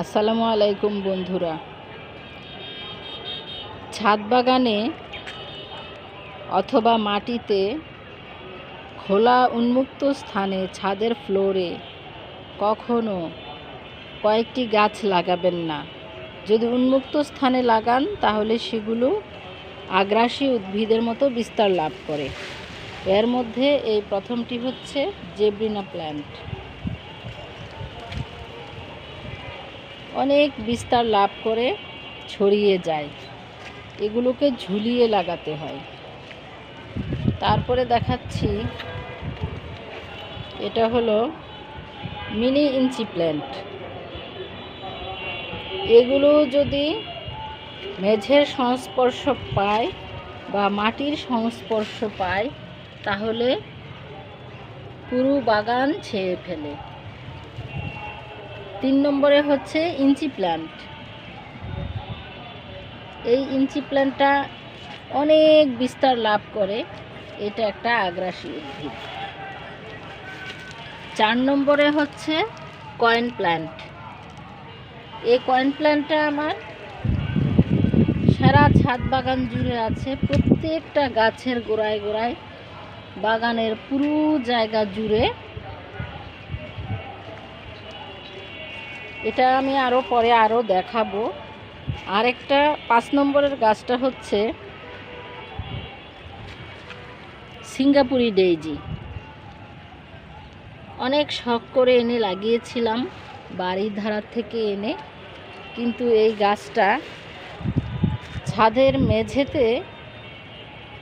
আসসালামু আলাইকুম বন্ধুরা। ছাদ বাগানে অথবা মাটিতে খোলা উন্মুক্ত স্থানে ছাদের ফ্লোরে কখনো কয়েকটি গাছ লাগাবেন না। যদি উন্মুক্ত স্থানে লাগান, তাহলে সেগুলো আগ্রাসী উদ্ভিদের মতো বিস্তার লাভ করে। এর মধ্যে এই প্রথমটি হচ্ছে জেব্রিনা প্ল্যান্ট। অনেক বিস্তার লাভ করে ছড়িয়ে যায়। এগুলোকে ঝুলিয়ে লাগাতে হয়। তারপরে দেখাচ্ছি, এটা হলো মিনি ইঞ্চি প্ল্যান্ট। এগুলো যদি মেঝের সংস্পর্শ পায় বা মাটির সংস্পর্শ পায়, তাহলে পুরো বাগান ছেয়ে ফেলে। তিন নম্বরে হচ্ছে ইঞ্চি প্ল্যান্ট এই ইঞ্চি প্ল্যান্টটা অনেক বিস্তার লাভ করে। এটা একটা আগ্রাসী উদ্ভিদ। চার নম্বরে হচ্ছে কয়েন প্ল্যান্ট এই কয়েন প্ল্যান্টটা আমার সারা ছাদ বাগান জুড়ে আছে। প্রত্যেকটা গাছের গোড়ায় গোড়ায় বাগানের পুরো জায়গা জুড়ে এটা আমি আরও পরে আরও দেখাবো। আরেকটা পাঁচ নম্বরের গাছটা হচ্ছে সিঙ্গাপুরি ডেইজি। অনেক শখ করে এনে লাগিয়েছিলাম, বাড়ির ধারার থেকে এনে, কিন্তু এই গাছটা ছাদের মেঝেতে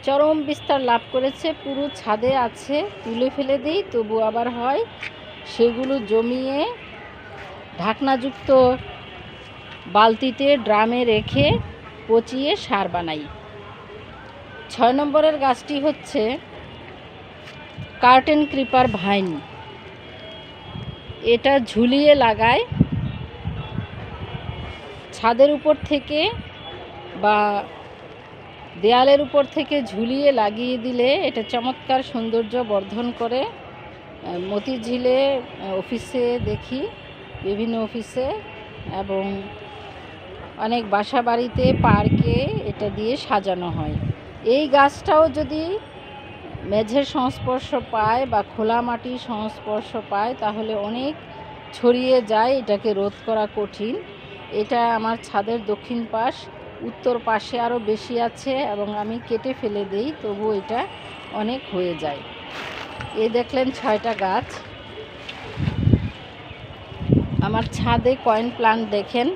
চরম বিস্তার লাভ করেছে, পুরো ছাদে আছে, তুলে ফেলে দিই, তবু আবার হয় সেগুলো জমিয়ে ঢাকনাযুক্ত বালতিতে ড্রামে রেখে পচিয়ে সার বানাই। ছয় নম্বরের গাছটি হচ্ছে কার্টেন ক্রিপার ভাইন। এটা ঝুলিয়ে লাগায় ছাদের উপর থেকে বা দেয়ালের উপর থেকে ঝুলিয়ে লাগিয়ে দিলে এটা চমৎকার সৌন্দর্য বর্ধন করে। মতিঝিলে অফিসে দেখি বিভিন্ন অফিসে এবং অনেক বাসা বাড়িতে পার্কে এটা দিয়ে সাজানো হয়। এই গাছটাও যদি মেঝের সংস্পর্শ পায় বা খোলা মাটির সংস্পর্শ পায়, তাহলে অনেক ছড়িয়ে যায় এটাকে রোধ করা কঠিন। এটা আমার ছাদের দক্ষিণ পাশ, উত্তর পাশে আরও বেশি আছে এবং আমি কেটে ফেলে দেই তবু এটা অনেক হয়ে যায়। এ দেখলেন ছয়টা গাছ। আমার ছাদে কয়েন প্লান্ট দেখেন।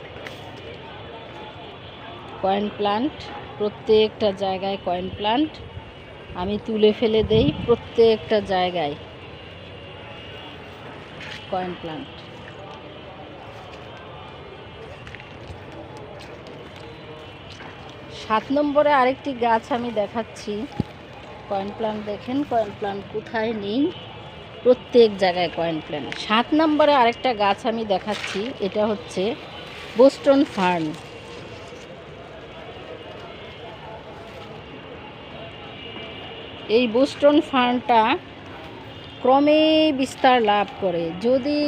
কয়েন প্লান্ট, প্রত্যেকটা জায়গায় কয়েন প্লান্ট। আমি তুলে ফেলে দেই প্রত্যেকটা জায়গায় কয়েন প্লান্ট। সাত নম্বরে আরেকটি গাছ আমি দেখাচ্ছি। কয়েন প্লান্ট দেখেন, কয়েন প্লান্ট কোথায় নেই? প্রত্যেক জায়গায় কয়েন প্ল্যান্ট সাত নম্বরে আরেকটা গাছ আমি দেখাচ্ছি, এটা হচ্ছে বোস্টন ফার্ন এই বোস্টন ফার্নটা ক্রমে বিস্তার লাভ করে। যদি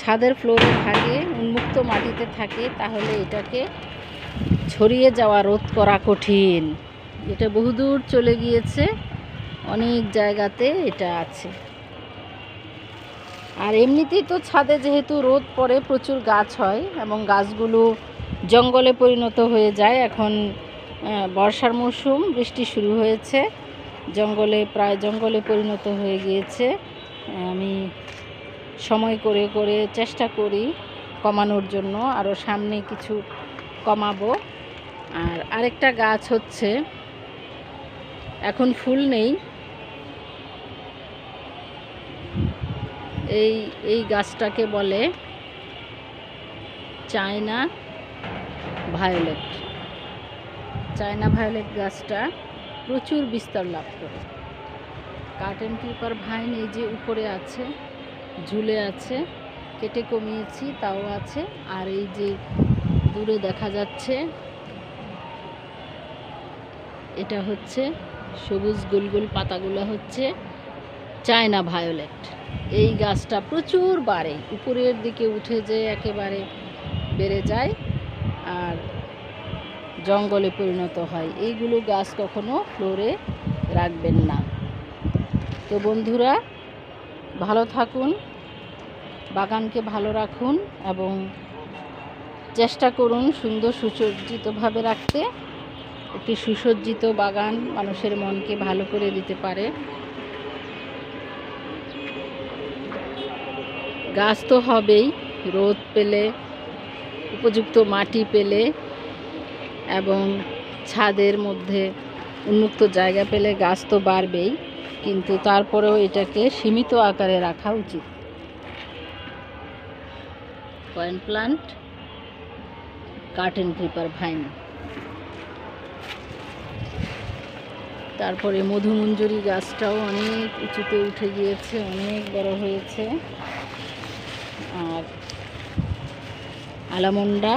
ছাদের ফ্লোরে থাকে, উন্মুক্ত মাটিতে থাকে, তাহলে এটাকে ছড়িয়ে যাওয়া রোধ করা কঠিন। এটা বহুদূর চলে গিয়েছে, অনেক জায়গাতে এটা আছে। আর এমনিতেই তো ছাদে যেহেতু রোদ পড়ে, প্রচুর গাছ হয় এবং গাছগুলো জঙ্গলে পরিণত হয়ে যায়। এখন বর্ষার মৌসুম, বৃষ্টি শুরু হয়েছে, জঙ্গলে, প্রায় জঙ্গলে পরিণত হয়ে গিয়েছে। আমি সময় করে করে চেষ্টা করি কমানোর জন্য আরও সামনে কিছু কমাবো। আর আরেকটা গাছ হচ্ছে, এখন ফুল নেই এই এই গাছটাকে বলে চায়না ভায়োলেট। চায়না ভায়োলেট গাছটা প্রচুর বিস্তার লাভ করে। কার্টেন ক্লিপার ভাইন এই যে উপরে আছে, ঝুলে আছে, কেটে কমিয়েছি, তাও আছে। আর এই যে দূরে দেখা যাচ্ছে, এটা হচ্ছে সবুজ গুলগুল পাতাগুলো হচ্ছে। China violet. এই গাছটা প্রচুর বাড়ে। উপরের দিকে উঠে যে একেবারে বেড়ে যায় আর জঙ্গলে পরিণত হয়, এইগুলো গাছ কখনো ফ্লোরে রাখবেন না। তো বন্ধুরা, ভালো থাকুন, বাগানকে ভালো রাখুন এবং চেষ্টা করুন সুন্দর সুসজ্জিতভাবে রাখতে। একটি সুসজ্জিত বাগান মানুষের মনকে ভালো করে দিতে পারে। গাছ তো হবেই, রোদ পেলে, উপযুক্ত মাটি পেলে এবং ছাদের মধ্যে উন্মুক্ত জায়গা পেলে গাছ তো বাড়বেই, কিন্তু তারপরেও এটাকে সীমিত আকারে রাখা উচিত। Coin plant curtain creeper vine. তারপরে মধুমঞ্জুরি গাছটাও অনেক উঁচুতে উঠে গিয়েছে, অনেক বড় হয়েছে। আর আলামন্ডা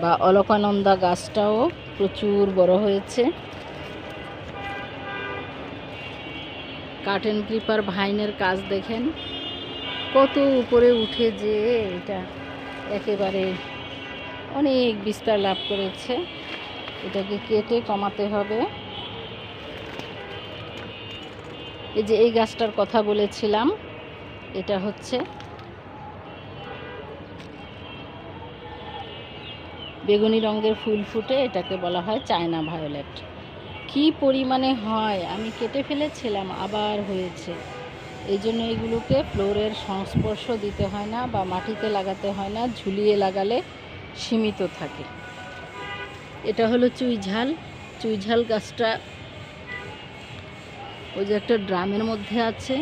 বা অলকানন্দা গাছটাও প্রচুর বড় হয়েছে। কার্টেন ক্রিপার ভাইনের কাজ দেখেন, কত উপরে উঠে যে এটা একেবারে অনেক বিস্তার লাভ করেছে। এটাকে কেটে কমাতে হবে। এই যে এই গাছটার কথা বলেছিলাম, এটা হচ্ছে বেগুনি রঙের ফুল ফুটে এটাকে বলা হয় চায়না ভায়োলেট। কি পরিমাণে হয়? আমি কেটে ফেলেছিলাম, আবার হয়েছে। এই জন্য এগুলোকে ফ্লোরের সংস্পর্শ দিতে হয় না বা মাটিতে লাগাতে হয় না, ঝুলিয়ে লাগালে সীমিত থাকে। এটা হলো চুইঝাল চুইঝাল গাছটা ওই যে একটা ড্রামের মধ্যে আছে।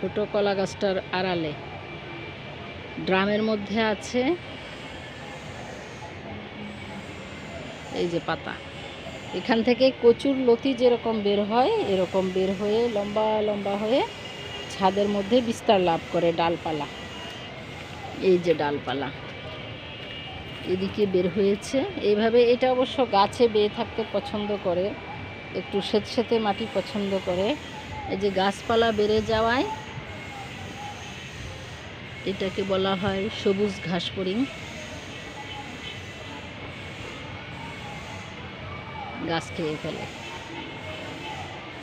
ছোট কলা গাছটার আড়ালে। ড্রামের মধ্যে আছে এই যে পাতা। এখান থেকে কচুর লতি যেরকম বের হয়, এরকম বের হয়ে লম্বা লম্বা হয়ে ছাদের মধ্যে বিস্তার লাভ করে ডালপালা। এই যে ডালপালা। এদিকে বের হয়েছে। এইভাবে এটা অবশ্য গাছে বেয়ে থাকতে পছন্দ করে। একটু স্বেতসেতে মাটি পছন্দ করে। এই যে গাছপালা বেড়ে যাওয়ায় এটাকে বলা হয় সবুজ ঘাস ফড়িং গাছ খেয়ে ফেলে।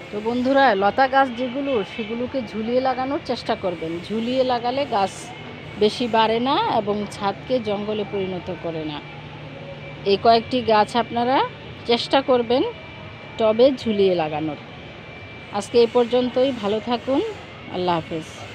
তো বন্ধুরা, লতা গাছ যেগুলো, সেগুলোকে ঝুলিয়ে লাগানোর চেষ্টা করবেন। ঝুলিয়ে লাগালে গাছ বেশি বাড়ে না এবং ছাদকে জঙ্গলে পরিণত করে না। এই কয়েকটি গাছ আপনারা চেষ্টা করবেন টবে ঝুলিয়ে লাগানোর। আজকে এই পর্যন্তই। ভালো থাকুন। আল্লাহ হাফেজ।